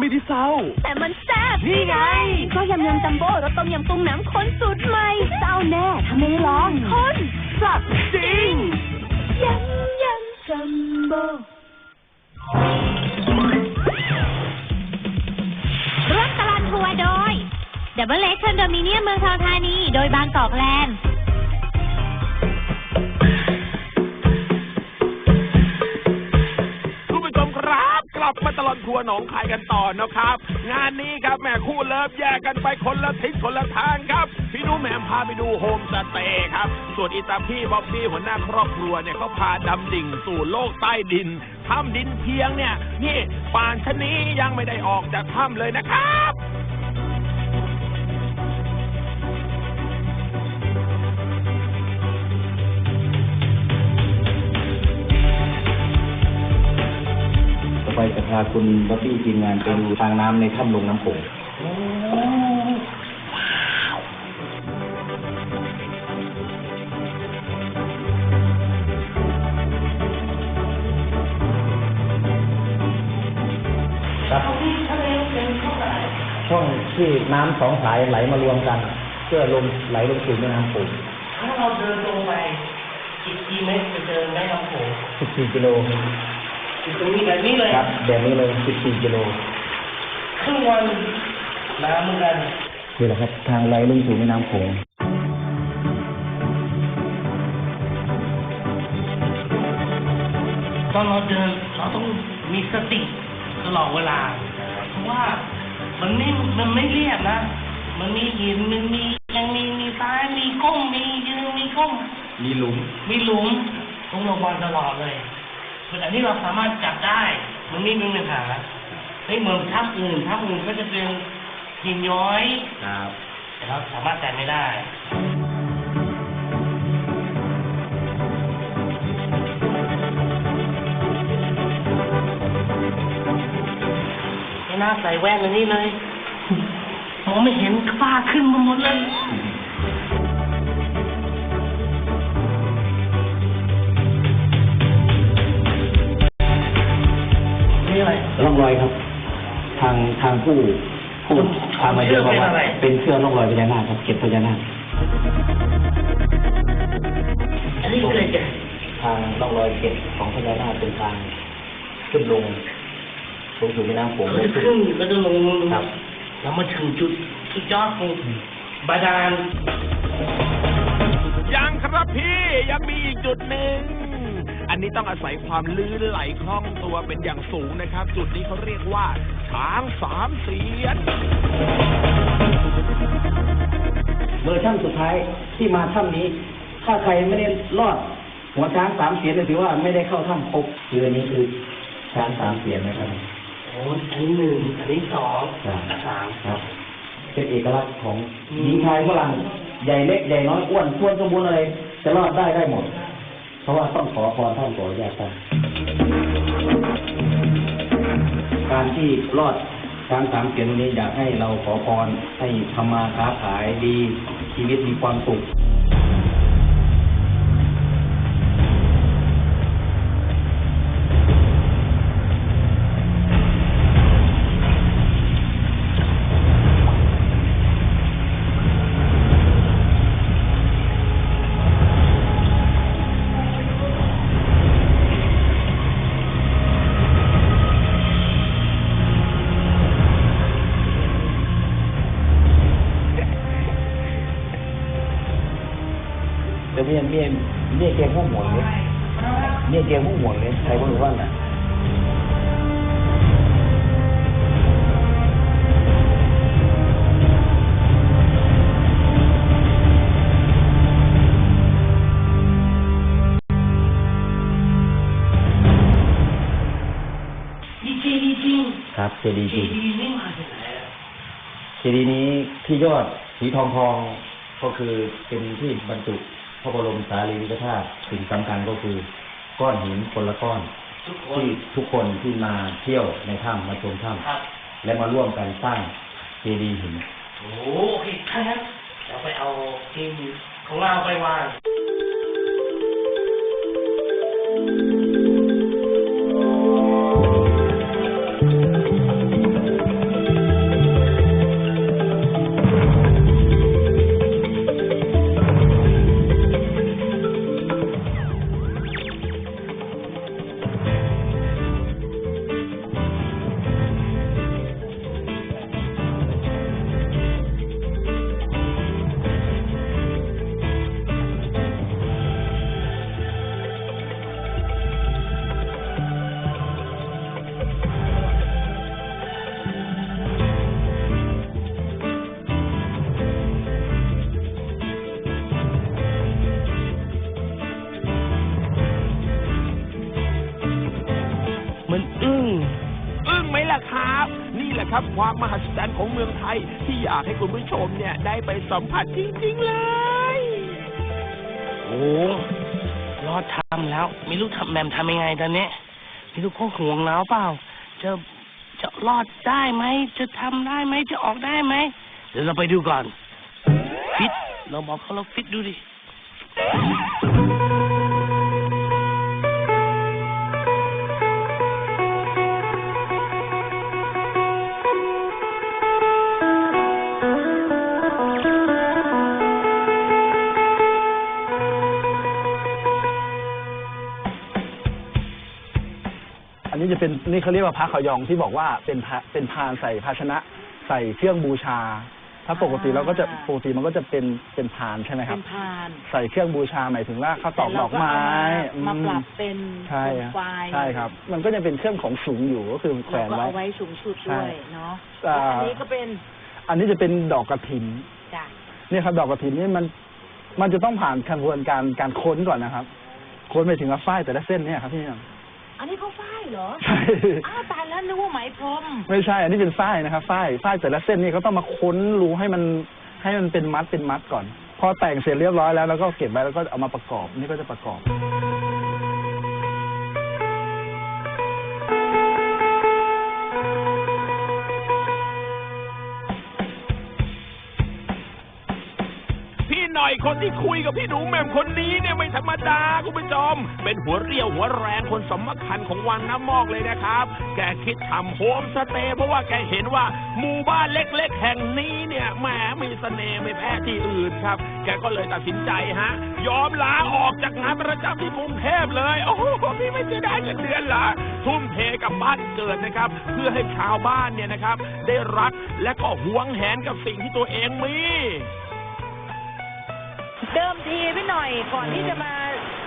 ไม่ได้เศร้า แต่มันแซ่บนี่ไงก็ยำยำจัมโบ้รสต้มยำกุ้งน้ำข้นสูตรใหม่เจ้าแน่ถ้าไม่ลองข้นสับจริงยำยำจัมโบ้ร่วมตลาดทัวร์โดยดับเบิลเล็กคอนโดมิเนียมเมืองทองธานี โดยบางกอกแลนด์ ทัวหนองคายกันต่อนะครับ งานนี้ครับแม่คู่เลิฟแยกกันไปคนละทิศคนละทางครับ พี่นุ้มแหม่มพาไปดูโฮมสเตย์ครับ ส่วนอีตาพี่บ๊อบบี้หัวหน้าครอบครัวเนี่ยเขาพาดำดิ่งสู่โลกใต้ดินถ้ำดินเพียงเนี่ย นี่ป่านชะนี้ยังไม่ได้ออกจากถ้ำเลยนะครับ ไปจะพาคุณบ๊อบบี้ทีมงานไปดูทางน้ำในถ้ำลงน้ำโขงครับช่องที่น้ำสองสายไหลมารวมกัน เพื่อลงไหลลงสู่แม่น้ำโขงถ้าเราเดินลงไปอีกกี่เมตรจะเจอแม่น้ำโขง14กิโล อยู่ตรงนี้แบบนี้เลยครับแบบนี้เลย14กิโลครึ่งวันน้ำเหมือนกันนี่แหละครับทางไหลลงสู่แม่น้ำโขงตอนเราเดินเราต้องมีสติตลอดเวลาเพราะว่ามันไม่มันไม่เรียบนะ มันมีหินมันมียังมีมีซ้ายมีก้มมียืนมีก้มมีหลุมมีหลุมต้องระวังตลอดเลย แต่อันนี้เราสามารถจับได้มันไม่มีปัญหาไม่เหมือนถ้ำอื่นถ้ำอื่นก็จะเป็นหินย้อยครับแต่เราสามารถแตะไม่ได้ไม่น่าใส่แว่นเลยนี่เลยมองไม่เห็นฝ้าขึ้นมาหมดเลย องรอยครับ ทางทางผู้ผู้พามาเดินบอกว่าเป็นอะไรเป็นเชือกร่องรอยพญานาคครับ เก็บพญานาคอันนี้คืออะไรจ๊ะทางร่องรอยเก็บของพญานาคเป็นทางขึ้นลงลงสู่แม่น้ำโขงเราจะขึ้นแล้วจะลงลงครับ แล้วมาถึงจุดสุดยอดของบาดาลยังครับพี่ยังมีอีกจุดหนึ่ง อันนี้ต้องอาศัยความลื่นไหลคล่องตัวเป็นอย่างสูงนะครับ จุดนี้เขาเรียกว่าช้างสามเสียนเวอร์ชั่นสุดท้ายที่มาถ้ำนี้ ถ้าใครไม่ได้รอด หัวช้างสามเสียนเนี่ยถือว่าไม่ได้เข้าถ้ำครบคืออันนี้คือช้างสามเสียนนะครับโอ้อันนี้หนึ่งอันนี้สองครับอันสามครับ เป็นเอกลักษณ์ของหญิงชายฝรั่งใหญ่เล็กใหญ่น้อยอ้วนท้วนสมบูรณ์อะไรจะรอดได้ได้หมด เพราะว่าต้องขอพรท่านขออนุญาตท่านการที่รอดทางสามเสียงนี้อยากให้เราขอพรให้ทำมาค้าขายดีชีวิตมีความสุข เมียเมียเมียแกผู้ห่วงเลยเมียแกผู้ห่วงเลยใครบ่รู้ว่าน่ะดีเจดีจริงครับเจดีย์เจจริงดีนี่มาจากไหนอะเจดีย์นี้ที่ยอดสีทองทองก็คือเป็นที่บรรจุ พระบรมสารีริกธาตุสิ่งสำคัญก็คือ ก้อนหินคนละก้อนทุกคนที่ทุกคนที่มาเที่ยวในถ้ำมาชมถ้ครับำและมาร่วมกันสร้างเจดีย์หินโอ้โอเคถ้างั้นเราไปเอาทีมของเราไปวาง ความมหัศจรรย์ของเมืองไทย ที่อยากให้คุณผู้ชมเนี่ยได้ไปสัมผัสจริงๆเลย โอ้รอดทำแล้ว ไม่รู้ทำแมมทำยังไงตอนนี้ไม่รู้เขาห่วงเราเปล่า จะจะรอดได้ไหม จะทำได้ไหม จะออกได้ไหม เดี๋ยวเราไปดูก่อน ฟิต เราบอกเขาเราฟิตดูดิ เป็นนี่เขาเรียกว่าพระขอยองที่บอกว่าเป็นพระเป็นพานใส่ภาชนะ ใส่เครื่องบูชา ถ้าปกติเราก็จะปกติมันก็จะเป็นเป็นพานใช่ไหมครัเป็บนพานใส่เครื่องบูชาหมายถึงว่าข้าวตอกดอกไม้แต่เราก็เอามามาปรับเป็นใช่โคคมรับไฟใช่ครับ มันก็จะเป็นเครื่องของสูงอยู่ก็คือแขวเรานก็ไว้ เอาไว้สูงสุดด้วยเนาะอ่าแล้วอันนี้ก็เป็นอันนี้จะเป็นดอกกระถินจ้ะเนี่ยครับ ดอกกระถินนี่มัน มันจะต้องผ่านกระบวนการการค้นก่อนนะครับ ค้นไปถึงว่าฝ้ายแต่ละเส้นเนี่ยครับพี่ยัง อันนี้เขาฝ้ายเหรอใช่ อ้าวตายแล้วนึกว่าไหมพรม ไม่ใช่ อันนี้เป็นฝ้ายนะครับฝ้ายฝ้ายแต่ละเส้นนี่เขาต้องมาค้นรูให้มันให้มันเป็นมัดเป็นมัดก่อน พอแต่งเสร็จเรียบร้อยแล้วแล้วก็เก็บไว้แล้วก็เอามาประกอบ นี่ก็จะประกอบ หน่อยคนที่คุยกับพี่หนูแหม่มคนนี้เนี่ยไม่ธรรมดาคุณผู้ชม เป็นหัวเรี่ยวหัวแรงคนสำคัญของวังน้ำมอกเลยนะครับ แกคิดทำโฮมสเตย์เพราะว่าแกเห็นว่าหมู่บ้านเล็ก ๆ แห่งนี้เนี่ยแหมมีเสน่ห์ไม่แพ้ที่อื่นครับ แกก็เลยตัดสินใจฮะ ยอมลาออกจากงานประจำที่กรุงเทพเลย โอ้โหพี่ไม่จะได้เงินเดือนเหรอทุ่มเทกับบ้านเกิดนะครับ เพื่อให้ชาวบ้านเนี่ยนะครับ ได้รักและก็หวงแหนกับสิ่งที่ตัวเองมี เดิมทีพี่หน่อยก่อนที่จะมา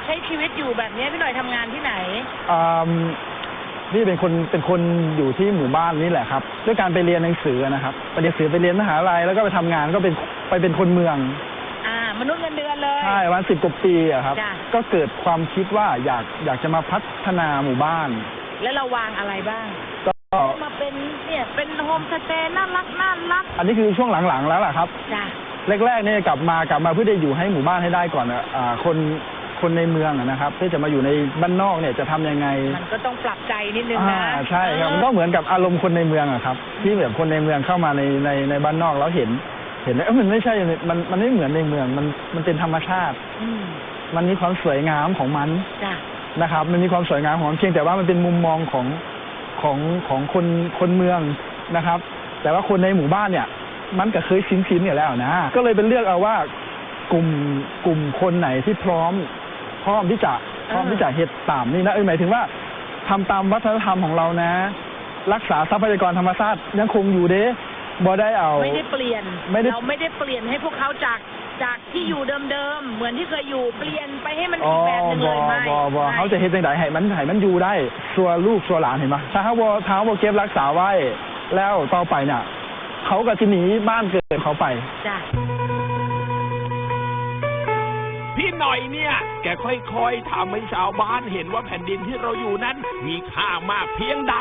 ใช้ชีวิตอยู่แบบนี้พี่หน่อยทำงานที่ไหน อ่านี่เป็นคนเป็นคนอยู่ที่หมู่บ้านนี่แหละครับ ด้วยการไปเรียนหนังสือนะครับไปเรียนหนังสือไปเรียนมหาลัยแล้วก็ไปทำงานก็เป็นไปเป็นคนเมืองอ่า มนุษย์เงินเดือนเลย ใช่วันสิบกว่าปีอะครับ จ้ะ ก็เกิดความคิดว่าอยากอยากจะมาพัฒนาหมู่บ้าน แล้วเราวางอะไรบ้างก็ มาเป็นเนี่ยเป็นโฮมสเตย์น่ารักน่ารักอันนี้คือช่วงหลังๆแล้วล่ะครับ จ้ะ แรกๆเนี่ยกลับมากลับมาเพื่อจะอยู่ให้หมู่บ้านให้ได้ก่อนอะอ่าคนคนในเมืองอะนะครับเพื่อจะมาอยู่ในบ้านนอกเนี่ยจะทำยังไงมันก็ต้องปรับใจนิดนึงอ่านะใช่ครับมันก็เหมือนกับอารมณ์คนในเมืองอะครับ ที่แบบคนในเมืองเข้ามาในในในบ้านนอกแล้วเห็น เห็นแล้วเอ้ยมันไม่ใช่มันมันไม่เหมือนในเมืองมันมันเป็นธรรมชาติ อืมมันมีความสวยงามของมัน จ้ะ นะครับ มันมีความสวยงามของมันเพียงแต่ว่ามันเป็นมุมมองของของของคนคนเมืองนะครับ แต่ว่าคนในหมู่บ้านเนี่ย มันก็เคยชินชินอยู่แล้วนะ ก็เลยเป็นเลือกเอาว่ากลุ่มกลุ่มคนไหนที่พร้อม พร้อมที่จะพร้อมที่จะเฮ็ดตามนี่นะเออหมายถึงว่าทำตามวัฒนธรรมของเรานะ รักษาทรัพยากรธรรมชาติยังคงอยู่เด้บ่ได้เอา ไม่ได้เปลี่ยนไม่ได้เราไม่ได้เปลี่ยนให้พวกเขาจากจากที่อยู่เดิมๆ เหมือนที่เคยอยู่เปลี่ยนไปให้มันอ๋ออีกแบบหนึงบเลอยไม่บอบอไม่เขาจะเฮ็ดจังไดให้มันให้มันอยู่ได้สัวลูกสัวหลานเห็นปะถ้าเขาบ่ถ้าเขาบ่เก็บรักษาไว้ แล้วต่อไปเนี่ย เขาก็จะหนีบ้านเกิดเขาไป จ้ะ พี่หน่อยเนี่ย แกค่อยๆทำให้ชาวบ้านเห็นว่าแผ่นดินที่เราอยู่นั้น มีค่ามากเพียงใด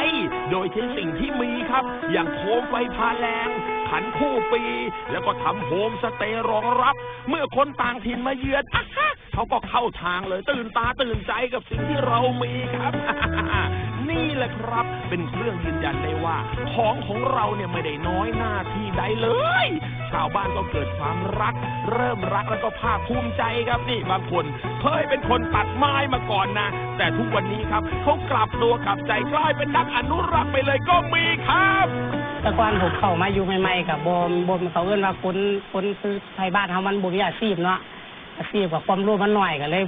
โดยใช้สิ่งที่มีครับ อย่างโคมไฟพาแรงขันคู่ปี แล้วก็ทำโฮมสเตย์รองรับ เมื่อคนต่างถิ่นมาเยือนอะฮะเขาก็เข้าทางเลยตื่นตาตื่นใจกับสิ่งที่เรามีครับ นี่แหละครับ เป็นเครื่องยืนยันได้ว่า ของของเราเนี่ยไม่ได้น้อยหน้าที่ใดเลย ชาวบ้านก็เกิดความรัก เริ่มรักแล้วก็ภาคภูมิใจครับนี่บางคนเคยเป็นคนตัดไม้มาก่อนนะ แต่ทุกวันนี้ครับเขากลับตัวกลับใจกลายเป็นนักอนุรักษ์ไปเลยก็มีครับต่ก่อนผมเข้ามาอยู่ใหม่ๆกับบมบมเขาเอิ้นว่าคนคนคือไทยบ้านเฮามันบ่มีอาชีพเนาะอาชีพกับความรู้มันหน้อยก็เลย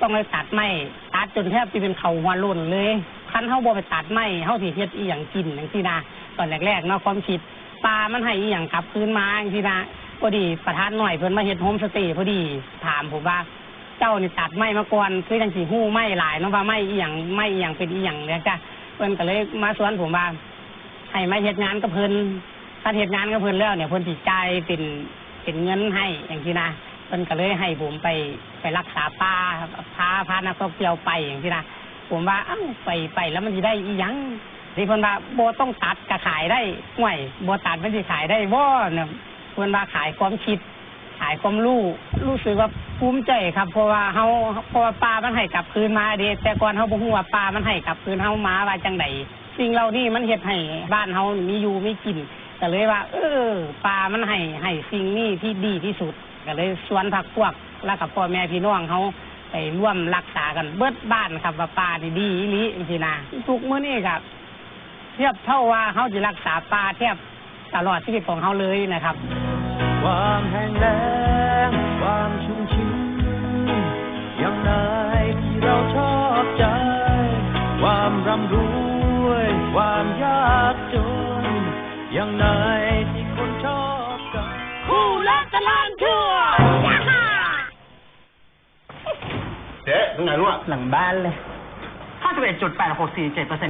ต้องไปตัดไม้ตัดจนแทบจะเป็นเขาหัวโล้นเลย คันเฮาบ่ไปตัดไม้เฮาสิเฮ็ดอีหยังกินจังซี่นะตอนแรกๆเนาะความคิดปลามันให้อีหยังกลับคืนมาจังซี่นะพอดีประธานหน่อยเพิ่นมาเฮ็ดโฮมสเตย์พอดีถามผมว่าเจ้านี่ตัดไม้มาก่อนคือจังสิฮู้ไม้หลายเนาะว่าไม้อีหยังไม้อีหยังเป็นอีหยังเนี่ยจ้ะเพิ่นก็เลยมาสอนผมว่าให้มาเฮ็ดงานกับเพิ่นถ้าเฮ็ดงานกับเพิ่นแล้วเนี่ยเพิ่นสิจ่ายเป็นเป็นเงินให้อย่างที่นะเพิ่นก็เลยให้ผมไปไปรักษาป่าพาพานักท่องเที่ยวไปอย่างที่นะ ผมว่าอ้าไปไปแล้วมันสิได้อีหยังที่เพิ่นว่าบ่ต้องตัดก็ขายได้ห่วยบ่ตัดมันสิขายได้บ่เนี่ยเพิ่นว่าขายความคิด ขายความรู้รู้สึกว่าภูมิใจครับ เพราะว่าเฮาเพราะว่าปลามันให้กลับคืนมาเด้แต่ก่อนเฮาบ่ฮู้ว่าปลามันให้กลับคืนเฮามาว่าจังไดสิ่งเหล่านี้มันเฮ็ดให้บ้านเฮามีอยู่มีกินก็เลยว่า เออปลามันให้ให้สิ่งนี้ที่ดีที่สุดก็เลยชวนพักพวกแล้วกับพ่อแม่พี่น้องเฮา ไปร่วมรักษากันเบิดบ้านครับว่าปลานี่ดีอีหลีจังซี่นะทุกมื้อนี้ครับ เทียบเท่าว่าเขาจะรักษาปลาเทียบตลอดชีวิตของเขาเลยนะครับ ความแห้งแล้งความชุ่ม ตรงไหนรู้อะหลังบ้านเลย 51.8647%